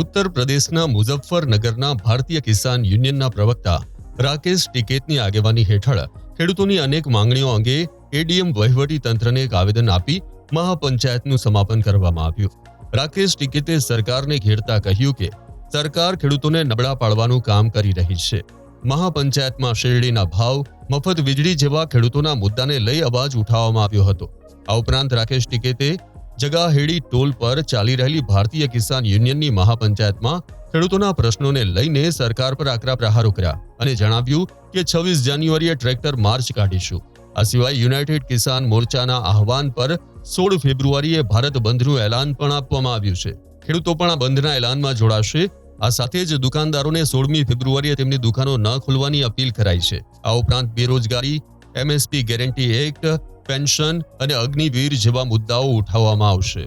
ઉત્તર પ્રદેશના મુઝફ્ફરનગરના ભારતીય કિસાન યુનિયનના પ્રવક્તા રાકેશ ટિકેતની આગેવાની હેઠળ ખેડૂતોની અનેક માંગણીઓ અંગે એડીએમ વહીવટી એક આવેદન આપી મહાપંચાયતનું સમાપન કરવામાં આવ્યું. રાકેશ ટિકેતે સરકારને ઘેરતા કહ્યું કે, સરકાર ખેડૂતોને નબળા પાડવાનું કામ કરી રહી છે. મહાપંચાયતમાં શેરડીના ભાવ, મફત વીજળી જેવા ખેડૂતોના મુદ્દાને લઈ અવાજ ઉઠાવવામાં આવ્યો હતો. આ ઉપરાંત રાકેશ ટિકેતે જગાહેડી ટોલ પર ચાલી રહેલી ભારતીય કિસાન યુનિયનની મહાપંચાયતમાં ખેડૂતોના પ્રશ્નોને લઈને સરકાર પર આકરા પ્રહારો કર્યા અને જણાવ્યું કે છવ્વીસ જાન્યુઆરીએ ટ્રેક્ટર માર્ચ કાઢીશું. આ સિવાય યુનાઇટેડ કિસાન મોરચાના આહવાન પર સોળ ફેબ્રુઆરીએ ભારત બંધનું એલાન પણ આપવામાં આવ્યું છે. ખેડૂતો પણ આ બંધના એલાનમાં જોડાશે. આ સાથે જ દુકાનદારોને સોળમી ફેબ્રુઆરીએ તેમની દુકાનો ન ખોલવાની અપીલ કરાઈ છે. આ ઉપરાંત બેરોજગારી, એમએસપી ગેરંટી એક્ટ પેન્શન અને અગ્નિવીર જેવા મુદ્દાઓ ઉઠાવવામાં આવશે.